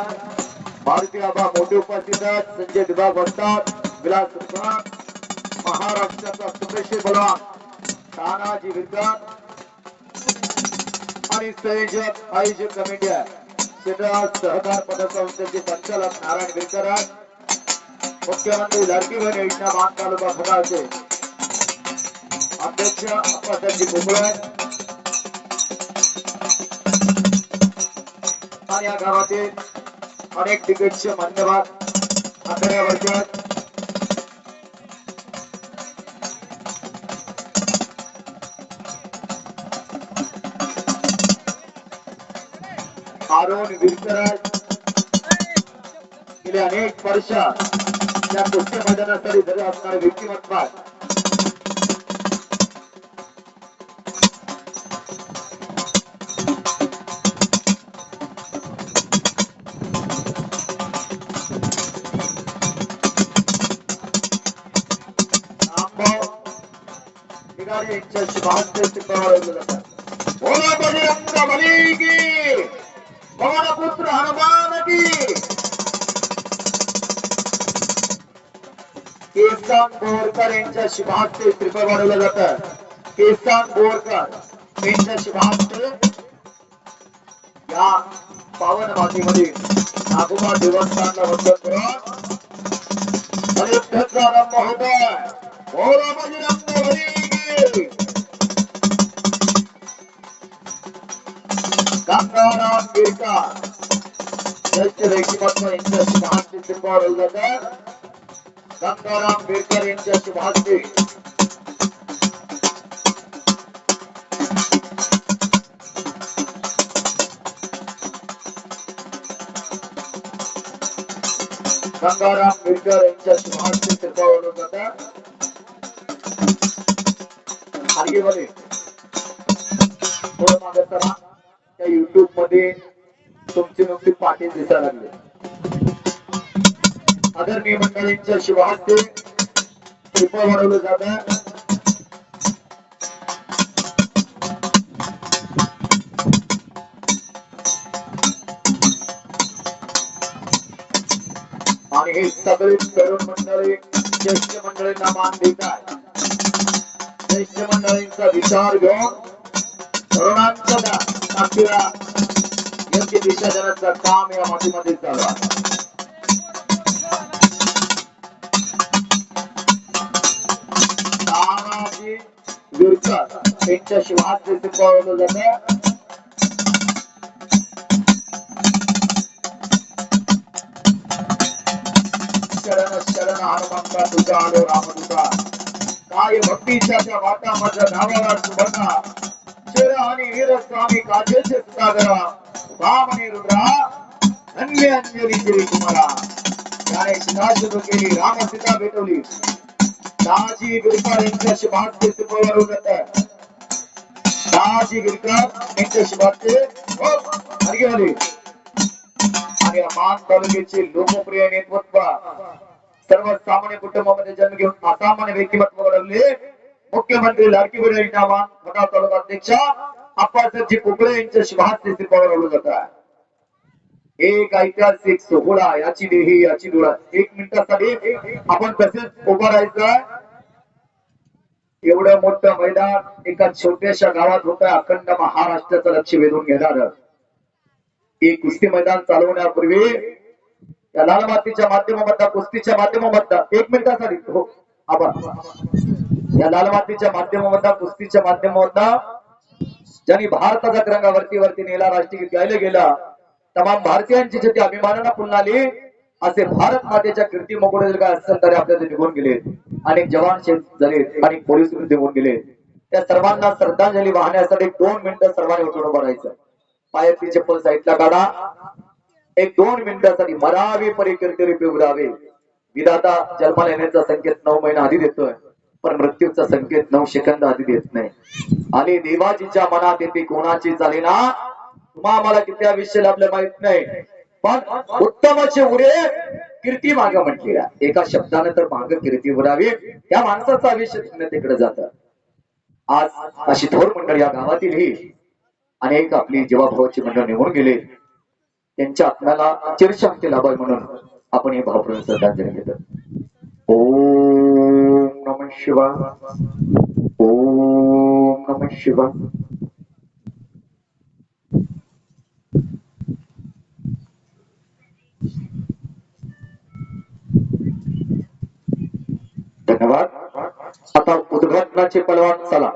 असतात मारुती आबा मोठे उपस्थित आहेत संजय विभाग वस्तात विलास महाराष्ट्राचा सुरेश बलवान तानाजी विरकर आणि संयोजक आयोजक कमिटी आहे. क्षेत्रात सहकार पदसंस्थेचे संचालक नारायण विरकर आहेत. मुख्यमंत्री लाडकी बहीण योजना मान तालुका फुटाचे अध्यक्ष अप्पासाहेबजी भोपळे आणि या गावातील अनेक दिग्गज मान्यवर आखाड्यावरचे आहेत. आरोन विरकराज गेले अनेक वर्ष. या कुस्ती मैदानासाठी धरे असणारे व्यक्तिमत्व निघाले यांच्या शुभांत शिकवले जातात बोला बजरंग बली की पवन हनुमान की केसान बोरकर यांच्या शुभांते श्रीफळ वाढवलं जातं. केसान बोरकर यांच्या शुभांते या पावन मातीमध्ये नागोबा देवस्थानला वंदन करून हरिभद्राराम महोदय. गंगाराम गिरकर ज्येष्ठ व्यक्तिमत्व यांच्या शुभांती शिकवलं जातं गंगाराम बेडकर यांच्या शुभांती गंगाराम बेडकर यांच्या शुभांती शिकवलं जातं हरगेवाले थोडं मागे करा आता युट्यूबमध्ये तुमचे नुकते पाठी दिसायला लागले. आदरणीय मंडळींच्या शिवाहस्ते कृपा वाढवलं जात आणि हे सगळे तरुण मंडळी ज्येष्ठ मंडळींना मान देतात ज्येष्ठ मंडळींचा विचार घेऊन तरुणांच्या ताकदीला योग्य दिशा देण्याचं काम या मातीमध्ये चालू आहे तानाजी विरकर यांच्या शिवास शिकवलं जातं शरण शरण हनुमंता तुझा आलो रामदूता काय भक्तीच्या त्या वाटा माझ्या नावाला ಶಿವರಾಣಿ ವೀರಸ್ವಾಮಿ ಕಾಶೇಶ್ವರ ಭಾವನೆ ರುದ್ರ ಅನ್ಯ ಅಂಜಲಿ ಶಿವಿ ಕುಮಾರ ಯಾರೇ ಸಿದ್ಧಾರ್ಥದ ಕೇಳಿ, ರಾಮ ಸೀತಾ ಬೇಟೋಲಿ ತಾಜಿ ಬಿರ್ಕರ್ ಎಂತ ಶುಭಾತ್ ತಿಳ್ಕೊಳ್ಳೋರು ಮತ್ತೆ ತಾಜಿ ಬಿರ್ಕರ್ ಎಂತ ಶುಭಾತ್ ಹರಿಗೆ ಹರಿ ಮಾನ್ ತಾಲೂಕಿಸಿ ಲೋಕಪ್ರಿಯ ನೇತೃತ್ವ ಸರ್ವ ಸಾಮಾನ್ಯ ಕುಟುಂಬ ಮತ್ತು ಜನರಿಗೆ ಅಸಾಮಾನ್ಯ ವ್ಯಕ್ತಿಮತ್ವಗಳಲ್ಲಿ मुख्यमंत्री लाडकी बहीण योजना मान तालुका अध्यक्ष आप्पासाहेबजी कुकडे यांच्या शुभांते शिकवलं जात आहे एक ऐतिहासिक सोहळा याची देही याची डोळा. एक मिनिटासाठी आपण तसेच उभं राहायचं. एवढं मोठं मैदान एका छोट्याशा गावात होत अखंड महाराष्ट्राचं लक्ष वेधून घेणार. हे कुस्ती मैदान चालवण्यापूर्वी या लाल मातीच्या माध्यमामधला कुस्तीच्या माध्यमामधला एक मिनिटासाठी हो आभार. या लाल मातीच्या कुस्तीच्या माध्यमामधला ज्यांनी भारताचा तिरंगावरती वरती नेला राष्ट्रीय गीत गायला गेला तमाम भारतीयांची जिथे अभिमानानं पुन्हा आली असे भारत मातेच्या कीर्ती मोकडे जर काय असेल तरी आपल्याला निघून गेले. अनेक जवान शेत झाले अनेक पोलीस निघून गेले. त्या सर्वांना श्रद्धांजली वाहण्यासाठी दोन मिनिटं सर्वांनी उठून उभं राहायचं. पायातली चप्पल साईडला काढा. एक दोन मिनिटासाठी मरावे परी कीर्ती उरावे विधाता जन्माला येण्याचा संकेत नऊ महिना आधी देतोय. पण मृत्यूचा संकेत नऊ सेकंद आधी देत नाही. आणि देवाजीच्या मनात येते कोणाची चाले ना? तुम्हा आम्हाला किती आयुष्य लाभलं माहीत नाही. पण उत्तमाचे उरे कीर्ती माग म्हटलेल्या. एका शब्दाने तर माग कीर्ती उरावी. त्या माणसाचं आयुष्य तिकडे जात. आज अशी थोर मंडळ या गावातील ही अनेक आपली जीवाभावाची मंडळ निघून गेले. त्यांच्या आत्म्याला चिरशांती लाभावी म्हणून आपण हे भावपूर्ण श्रद्धांजली घेतो. ओ नम शिवाय। ओम नम शिवाय। धन्यवाद। आता उद्घाटनाचे पलवान चला।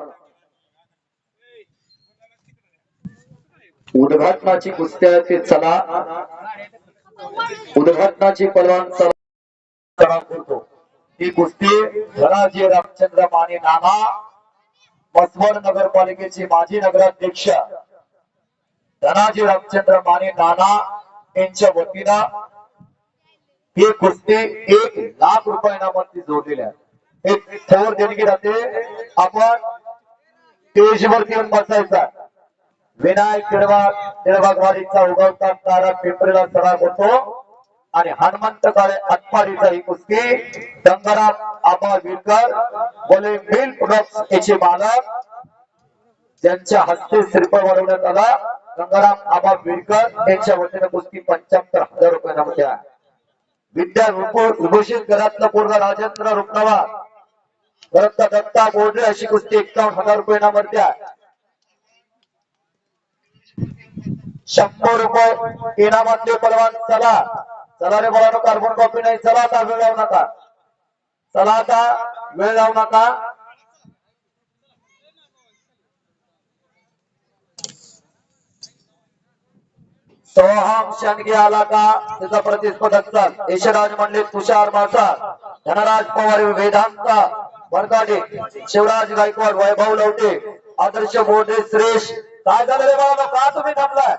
उद्घाटनाची कुस्त्या ते चला। उद्घाटनाची पलवान चला। ही गोष्टी धनाजी रामचंद्र माने नाना मसवड नगरपालिकेचे माजी नगराध्यक्ष धनाजी रामचंद्र माने नाना यांच्या वतीनं ही कुस्ती एक लाख रुपये इनामात जोडलेली आहे. एक थोर देणगी राहते. आपण स्टेजवरती येऊन बसायचा विनायक तिळवाग तिळवागवाडीचा उगवता तारा पिंपरीला सराग होतो. आणि हनुमंत काळे अटपाडीचा ही कुस्ती. गंगाराम आबा विरकर बोले मिल प्रोडक्ट याचे मालक ज्यांच्या हस्ते श्रीफळ वाढवण्यात आला. गंगाराम आबा विरकर यांच्या वतीने कुस्ती पंच्याहत्तर हजार रुपये नामते आहे विद्या विभूषित घरातला पोरगा राजेंद्र रुपनवा. परत दत्ता बोर्डे अशी कुस्ती एकावन्न हजार रुपये नामते आहे शंभर रुपये इनामातले पलवान चला. चला रे बोला कार्बन कॉपी नाही. चला आता वेळ लावू नका. चला आता वेळ लावू नका. सोहम शनगे आला का? त्याचा प्रतिस्पर्धक चाल. यशराज मंडळी तुषार मासा धनराज पवार वेदांत वरकाडे शिवराज गायकवाड वैभव लवटे आदर्श बोर्डे श्रेष काय झालं रे बाबा का तुम्ही थांबलाय?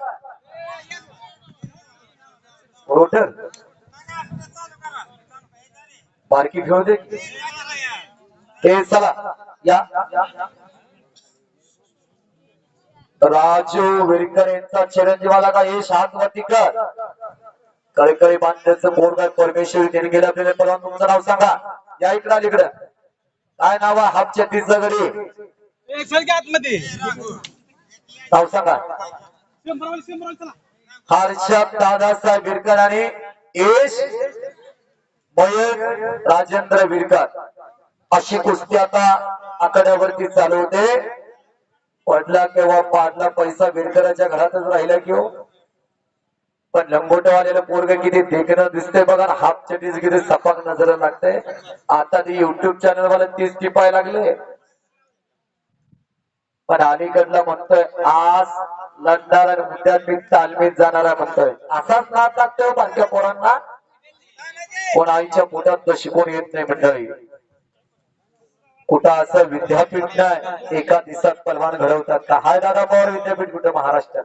रोटर. बारकी घेऊ दे. हे चला. या. राजू विरकर यांचा चिरंजीवाला का यश हातवतीकर कळकळी बांधण्याचं पोरगा परमेश्वरी त्यांनी गेले आपल्याला. परवा तुमचं नाव सांगा. या इकडं अलीकडं काय नाव आहे? हापच्या गडी चल की आतमध्ये. नाव सांगा. हर्षद दादासाहेब विरकर आणि यश मयंक राजेंद्र विरकर. अशी कुस्ती आता आकड्यावरती चालू होते. पडला किंवा पाडला पैसा विरकराच्या घरातच राहिला किंवा हो. पण लंगोटवालेलं पोरग किती देखणं दिसते बघा. हाफ चटीस किती सपाक नजर लागते आता ते युट्यूब चॅनल मला तीस टिपाय लागले. पण अलीकडला म्हणतोय आज लढणार आणि उद्या मी तालमीत जाणार म्हणतोय. असाच नाद लागतोय हो बारक्या पोरांना. कोण आईच्या पोटात तर शिकून येत नाही मंडळी. कुठं असं विद्यापीठ नाही एका दिवसात पलवान घडवतात का? हाय दादा पवार विद्यापीठ कुठं? महाराष्ट्रात.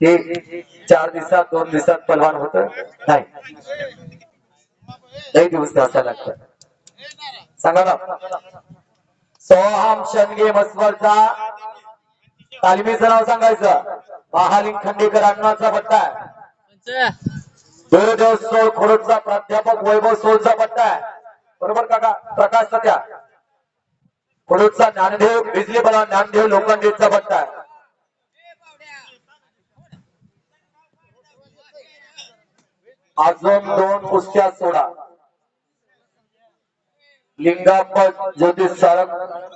ते चार दिवसात दोन दिवसात पलवान होत? नाही. दिवस असायला लागतात. सांगा ना. सोहम शनगे मस्वरचा. तालमीचं नाव सांगायचं. महालिंग खंडेकर अण्णाचा पट्टा आहे. गुरुदेव सोळ खोडचा प्राध्यापक वैभव सोळचा पट्टा आहे. बरोबर काका? प्रकाश सत्या. खोडचा ज्ञानदेव बिजली बला ज्ञानदेव लोखंडेचा पट्टा आहे. अजून दोन कुस्त्या सोडा. लिंगापत ज्योतिष सारंग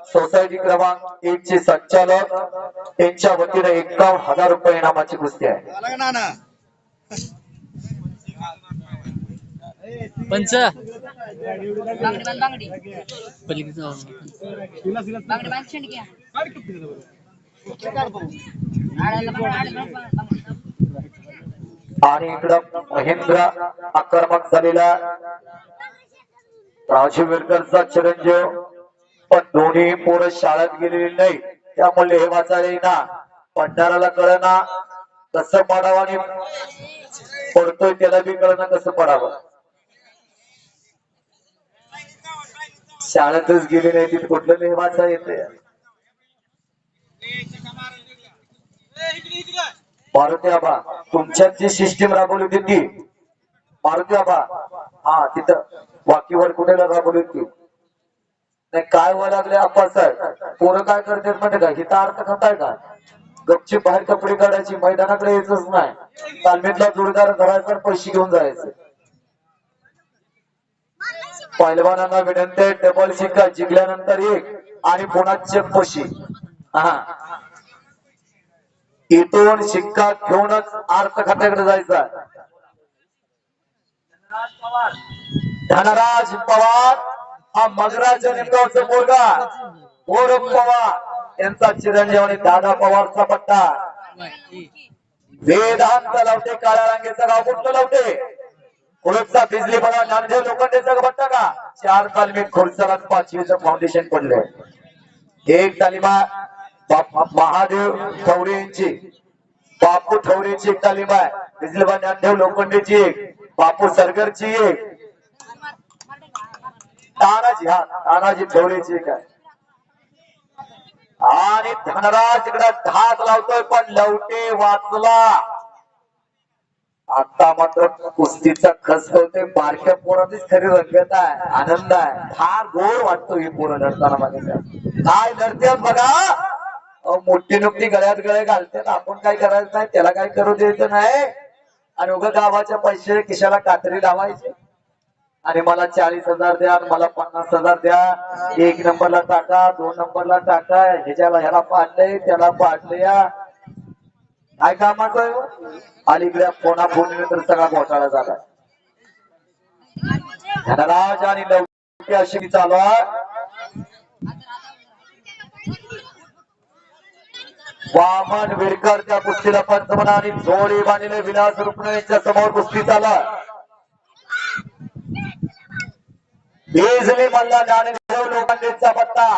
सोसायटी क्रमांक एक चे संचालक. यांच्या वतीने एकावन्न हजार रुपये इनामाची कुस्ती आहे. पंच. आणि इकडं महेंद्र आक्रमक झालेला राजू चिरंजीव. पण दोन्ही पोरं शाळेत गेलेली नाही. त्यामुळे हे वाचायला येईना. भंडाराला कळना कसं पडावं आणि पडतोय त्याला बी कळना कसं पडावं. शाळेतच गेली नाही तिथे कुठलं नाही वाचा येते मारुती आबा तुमच्यात जी सिस्टीम राबवली होती ती. मारुती आबा. हा तिथं. वाकीवर कुठे राबवली होती नाही काय व्हायला लागले आप्पा साहेब पोरं काय करतात म्हणजे का? हिता अर्थ खाताय का? गपची बाहेर कपडे काढायची मैदानाकडे यायचंच नाही. तालमीतला जोडीदार धरायचा पैसे घेऊन जायचं. पहिलवानांना विनंती आहे डबल शिक्का जिंकल्यानंतर एक आणि पुन्हा चेकपशी हा. इथून शिक्का घेऊनच अर्थ खात्याकडे जायचा. धनराज पवार हा मगराच्या निमगावचा मुलगा. गौरव पवार. यांचा चिरंजीव आणि दादा पवारचा पट्टा. वेदांत लावते काळ्या रांगेचा गाव कुठलं लावते कुलपचा बिजली बघा नांदेड लोखंडेचा पट्टा का? चार तालमीत खुर्चालाच पाचवीचं फाउंडेशन पडलंय एक तालिमा बाप- महादेव ठवरे यांची. बापू ठवरेची एक तालिमा आहे. बिजलीबा ज्ञानदेव लोखंडेची एक. बापू सरगरची एक. तानाजी हा तानाजी ठेवण्याची काय आणि धनराज इकडे घात लावतोय पण लवटे वाचला. आता मात्र कुस्तीचा खस होते बारक्या पोरातच खरी रंगत आहे आनंद आहे. फार गोड वाटतो ही पोरं लढताना बघायला. काय लढते बघा. मोठी नुकती गळ्यात गळे घालते ना आपण काय करायचं नाही त्याला काय करू द्यायचं नाही. आणि उगा गावाच्या पैसे किशाला कात्री लावायचे? आणि मला चाळीस हजार द्या आणि मला पन्नास हजार द्या. एक नंबरला टाका दोन नंबरला टाका. ह्याच्याला ह्याला पाडलंय त्याला पाडलं या. काय कामाचं अलीकडे फोना फोन तर सगळा घोटाळा झाला. धनराज आणि लवकर अशी चालू आहे. वामन विरकर त्या कुस्तीला पंचमना आणि जोडी बांधले विलास रुक्मिणीच्या समोर कुस्ती चाला इझिली मल्ला ज्ञानेश्वर लोकांचा पत्ता.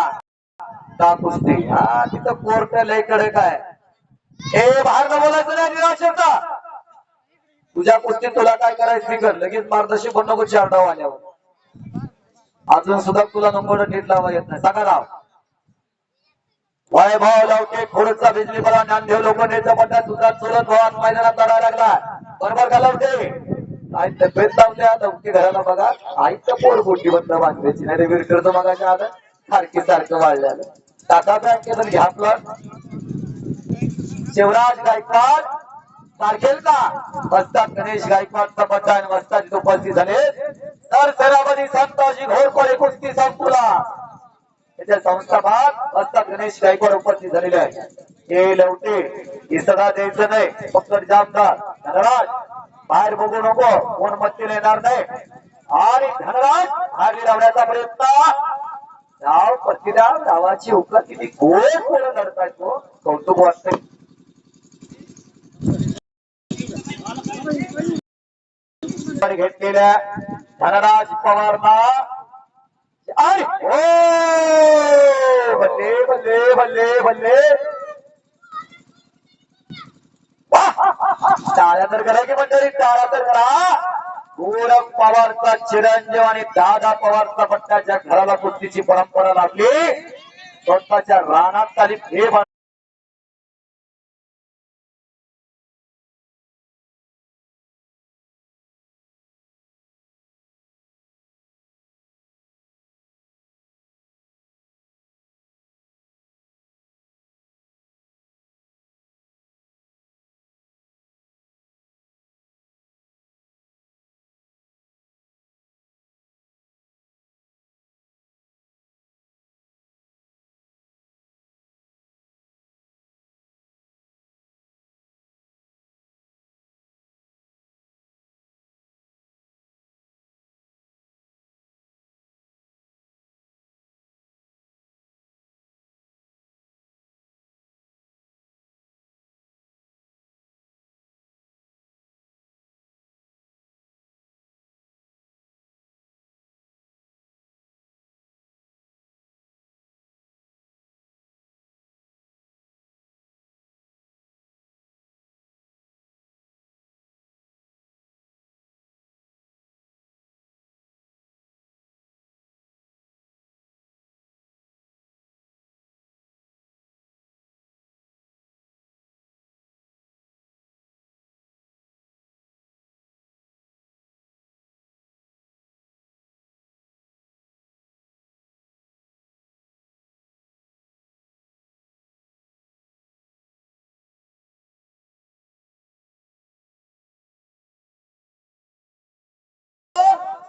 का कुस्ती हा तिथं कोर्ट लयकडे काय ए बाहेर बोलायचं नाही निराशरता तुझ्या कुस्तीत तुला काय करायचं कर लगेच मार्गदर्शी पण नको चार डाव आल्यावर अजून सुद्धा तुला नंबर नीट लावा येत नाही. सांगा राव. वैभव लावते खोडचा बिजली बरा ज्ञानदेव लोखंडेचा पट्टा तुझा चुलत भावात मैदानात लढायला लागला. बरोबर का लावते आणि तब्येत लावल्या लवके घराला बघा. आईचं पोर गोटी बंद बांधायची नाही रे विरकरचं बघायच्या आलं. सारखी सारखं वाढलेलं. टाटा बँकेत घ्या आपलं शिवराज गायकवाड तारखेल का? वस्ताद गणेश गायकवाडचा बच्चा आणि वस्ताद उपस्थित झाले तर सरावधी संताजी घोरपडे कुस्ती संकुला. त्याच्या संस्थापात बसतात गणेश गायकवाड उपस्थित झालेले आहे. हे लवटे हे सगळा द्यायचं नाही. फक्त जामदार. धनराज. बाहेर बघू नको कोण मत्तीला येणार नाही. आणि धनराज बाहेर लावण्याचा प्रयत्न. गाव पतीला गावाची उकल किती गोड पोरं लढताय तो. कौतुक वाटतंय. घेतलेल्या धनराज पवारना अरे ओ! बल्ले बल्ले बल्ले बल्ले टाळ्या तर करायची की मंडळी टाळ्या तर करा. गोरख पवारचा चिरंजीव आणि दादा पवारचा पट्ट्याच्या घराला कुस्तीची परंपरा लागली. स्वतःच्या रानात आली हे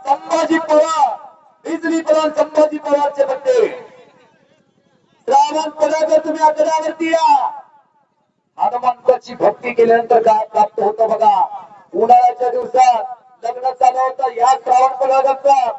संभाजी पवार बिजली पवार संभाजी पवारचे बड्डे श्रावण पदागर तुम्ही आकड्यावरती या. हनुमंताची भक्ती केल्यानंतर काय प्राप्त होतं बघा. उन्हाळ्याच्या दिवसात लग्न चालू होतं या श्रावण पदागरचा